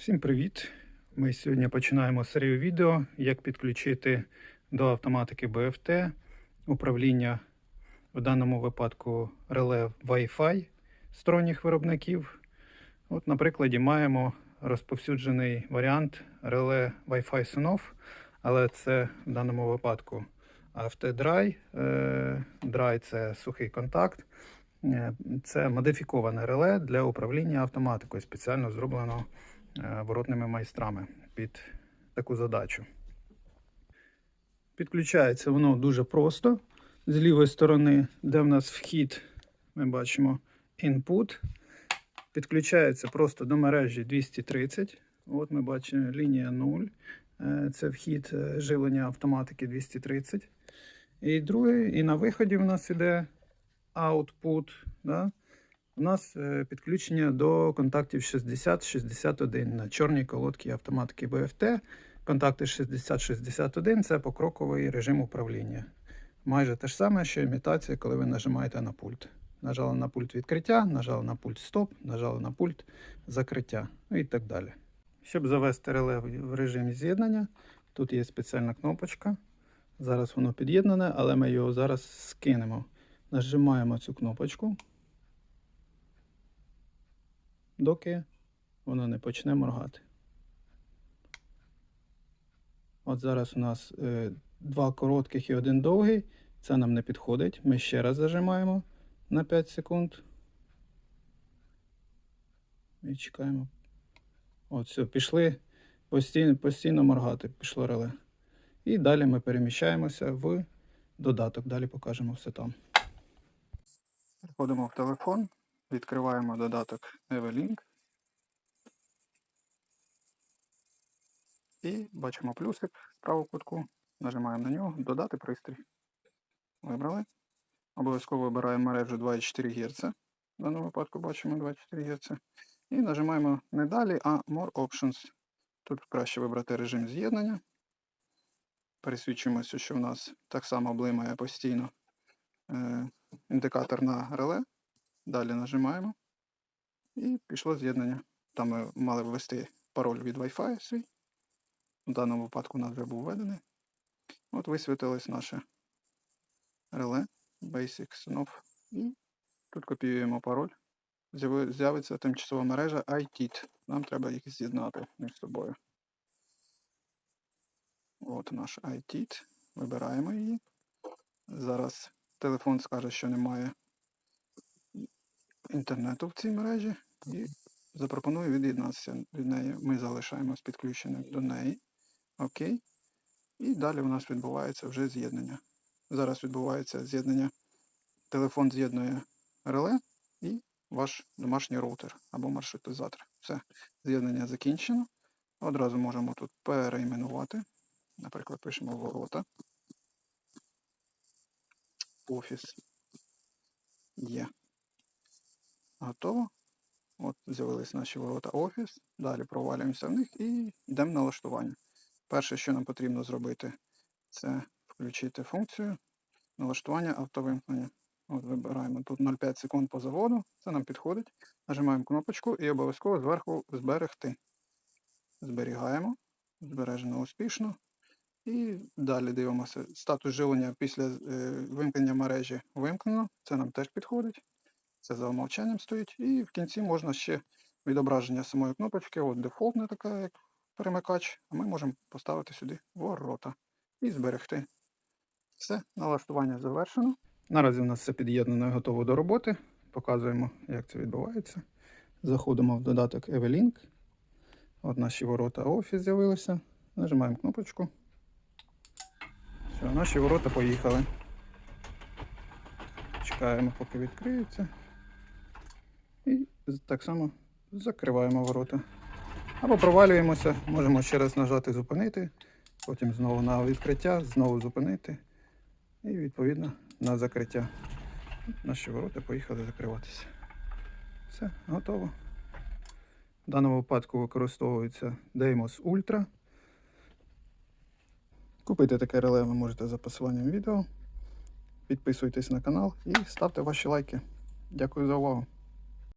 Всім привіт! Ми сьогодні починаємо серію відео, як підключити до автоматики BFT управління в даному випадку реле Wi-Fi сторонніх виробників. От, на прикладі маємо розповсюджений варіант реле Wi-Fi Sonov, але це в даному випадку автодрай. Драй це сухий контакт. Е, Це модифіковане реле для управління автоматикою, спеціально зроблено е, воротними майстрами під таку задачу. Підключається воно дуже просто. З лівої сторони, де в нас вхід, ми бачимо input. Підключається просто до мережі 230. От ми бачимо лінія 0. Е, Це вхід е, живлення автоматики 230. І другий, і на виході в нас іде output. Да? У нас е, підключення до контактів 60-61 на чорній колодці автоматики BFT. Контакти 60-61 це покроковий режим управління. Майже те ж саме, що імітація, коли ви нажимаєте на пульт. Нажали на пульт відкриття, нажали на пульт стоп, нажали на пульт закриття ну і так далі. Щоб завести реле в режимі з'єднання, тут є спеціальна кнопочка. Зараз воно під'єднане, але ми його зараз скинемо. Нажимаємо цю кнопочку, доки воно не почне моргати. От зараз у нас е, два коротких і один довгий. Це нам не підходить. Ми ще раз зажимаємо на 5 секунд. І чекаємо. От, все, пішли постійно, постійно моргати, пішло реле. І далі ми переміщаємося в додаток. Далі покажемо все там. Переходимо в телефон, відкриваємо додаток Evelink. І бачимо плюсик в праву кутку. Нажимаємо на нього, додати пристрій. Вибрали. Обов'язково вибираємо мережу 2,4 Гц. В даному випадку бачимо 24 Гц. І нажимаємо не далі, а More Options. Тут краще вибрати режим з'єднання. Пересвідчуємося, що в нас так само блимає постійно е, індикатор на реле. Далі нажимаємо. І пішло з'єднання. Там ми мали ввести пароль від Wi-Fi свій. В даному випадку у нас вже був введений. От висвітилось наше реле Basic Sonov. І тут копіюємо пароль. З'явиться тимчасова мережа ITIT. Нам треба їх з'єднати між собою. От наш ITIT. Вибираємо її. Зараз телефон скаже, що немає інтернету в цій мережі. І запропоную від'єднатися від неї. Ми залишаємось підключеним до неї. Окей. І далі у нас відбувається вже з'єднання. Зараз відбувається з'єднання. Телефон з'єднує реле і ваш домашній роутер або маршрутизатор. Все, з'єднання закінчено. Одразу можемо тут перейменувати. Наприклад, пишемо ворота. Офіс є. Готово. От з'явились наші ворота офіс. Далі провалюємося в них і йдемо на налаштування. Перше, що нам потрібно зробити, це включити функцію налаштування автовимкнення. От Вибираємо тут 0,5 секунд по заводу, це нам підходить. Нажимаємо кнопочку і обов'язково зверху зберегти. Зберігаємо, збережено успішно. І далі дивимося статус живлення після е, вимкнення мережі вимкнено. Це нам теж підходить. Це за умовчанням стоїть. І в кінці можна ще відображення самої кнопочки. От дефолтна така, як перемикач. А ми можемо поставити сюди ворота і зберегти. Все, налаштування завершено. Наразі у нас все під'єднано і готово до роботи. Показуємо, як це відбувається. Заходимо в додаток Evelink. От наші ворота офіс з'явилися. Нажимаємо кнопочку. Все, наші ворота поїхали. Чекаємо, поки відкриються. І так само закриваємо ворота. Або провалюємося, можемо ще раз нажати зупинити, потім знову на відкриття, знову зупинити. І відповідно на закриття. Наші ворота поїхали закриватися. Все, готово. В даному випадку використовується Deimos Ultra. Купити таке реле ви можете за посиланням відео. Підписуйтесь на канал і ставте ваші лайки. Дякую за увагу.